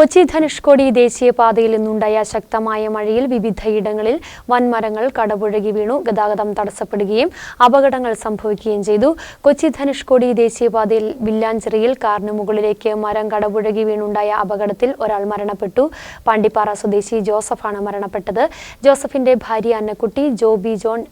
കൊച്ചി ധനുഷ്കോടി ദേശീയപാതയിൽ നിന്നുണ്ടായ ശക്തമായ മഴയിൽ വിവിധയിടങ്ങളിൽ വൻമരങ്ങൾ കടപുഴകി വീണു. ഗതാഗതം തടസ്സപ്പെടുകയും അപകടങ്ങൾ സംഭവിക്കുകയും ചെയ്തു. കൊച്ചി ധനുഷ്കോടി ദേശീയപാതയിൽ വില്ലാഞ്ചിറയിൽ കാറിന് മുകളിലേക്ക് മരം കടപുഴകി വീണുണ്ടായ അപകടത്തിൽ ഒരാൾ മരണപ്പെട്ടു. പാണ്ടിപ്പാറ സ്വദേശി ജോസഫാണ് മരണപ്പെട്ടത്. ജോസഫിന്റെ ഭാര്യ അന്നക്കുട്ടി ജോബി ജോൺ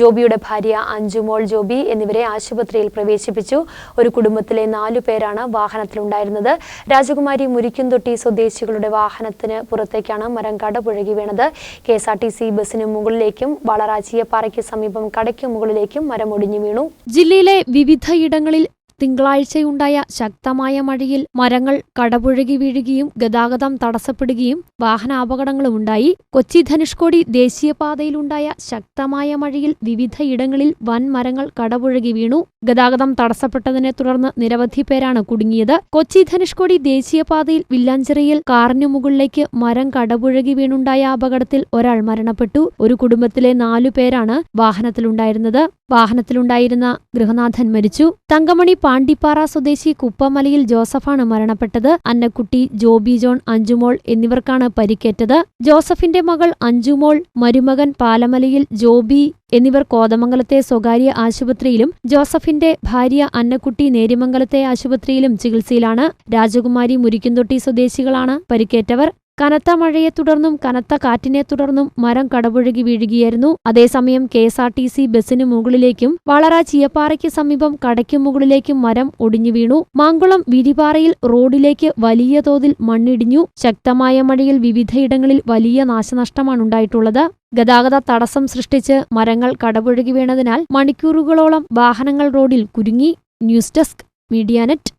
ജോബിയുടെ ഭാര്യ അഞ്ജുമോൾ ജോബി എന്നിവരെ ആശുപത്രിയിൽ പ്രവേശിപ്പിച്ചു. ഒരു കുടുംബത്തിലെ നാലു പേരാണ് വാഹനത്തിലുണ്ടായിരുന്നത്. രാജകുമാരി മുരിക്കുംതൊട്ടി സ്വദേശികളുടെ വാഹനത്തിന് പുറത്തേക്കാണ് മരം കടപുഴകി വീണത്. K S R T C ബസിന് മുകളിലേക്കും വളറാച്ചിയപ്പാറയ്ക്ക് സമീപം കടയ്ക്ക് മുകളിലേക്കും മരം ഒടിഞ്ഞു വീണു. ജില്ലയിലെ വിവിധയിടങ്ങളിൽ തിങ്കളാഴ്ചയുണ്ടായ ശക്തമായ മഴയിൽ മരങ്ങൾ കടപുഴകി വീഴുകയും ഗതാഗതം തടസ്സപ്പെടുകയും വാഹനാപകടങ്ങളുമുണ്ടായി. കൊച്ചി ധനുഷ്കോടി ദേശീയപാതയിലുണ്ടായ ശക്തമായ മഴയിൽ വിവിധയിടങ്ങളിൽ വൻ മരങ്ങൾ കടപുഴകി വീണു. ഗതാഗതം തടസ്സപ്പെട്ടതിനെ തുടർന്ന് നിരവധി പേരാണ് കുടുങ്ങിയത്. കൊച്ചി ധനുഷ്കോടി ദേശീയപാതയിൽ വില്ലാഞ്ചിറയിൽ കാറിനു മുകളിലേക്ക് മരം കടപുഴകി വീണുണ്ടായ അപകടത്തിൽ ഒരാൾ മരണപ്പെട്ടു. ഒരു കുടുംബത്തിലെ നാലു പേരാണ് വാഹനത്തിലുണ്ടായിരുന്നത്. വാഹനത്തിലുണ്ടായിരുന്ന ഗൃഹനാഥൻ മരിച്ചു. തങ്കമണി പാണ്ടിപ്പാറ സ്വദേശി കുപ്പമലയിൽ ജോസഫാണ് മരണപ്പെട്ടത്. അന്നക്കുട്ടി ജോബി ജോൺ അഞ്ചുമോൾ എന്നിവർക്കാണ് പരിക്കേറ്റത്. ജോസഫിന്റെ മകൾ അഞ്ചുമോൾ മരുമകൻ പാലമലയിൽ ജോബി എന്നിവർ കോതമംഗലത്തെ സ്വകാര്യ ആശുപത്രിയിലും ജോസഫിന്റെ ഭാര്യ അന്നക്കുട്ടി നേരിമംഗലത്തെ ആശുപത്രിയിലും ചികിത്സയിലാണ്. രാജകുമാരി മുരിക്കുംതൊട്ടി സ്വദേശികളാണ് പരിക്കേറ്റവർ. കനത്ത മഴയെ തുടർന്നും കനത്ത കാറ്റിനെ തുടർന്നും മരം കടപുഴകി വീഴുകയായിരുന്നു. അതേസമയം K S R T C ബസിന് മുകളിലേക്കും വളറ ചീയപ്പാറയ്ക്ക് സമീപം കടയ്ക്കു മുകളിലേക്കും മരം ഒടിഞ്ഞു വീണു. മാങ്കുളം വിരിപാറയിൽ റോഡിലേക്ക് വലിയ തോതിൽ മണ്ണിടിഞ്ഞു. ശക്തമായ മഴയിൽ വിവിധയിടങ്ങളിൽ വലിയ നാശനഷ്ടമാണുണ്ടായിട്ടുള്ളത് ഗതാഗത തടസ്സം സൃഷ്ടിച്ച് മരങ്ങൾ കടപുഴകി വീണതിനാൽ മണിക്കൂറുകളോളം വാഹനങ്ങൾ റോഡിൽ കുരുങ്ങി. News desk Medianet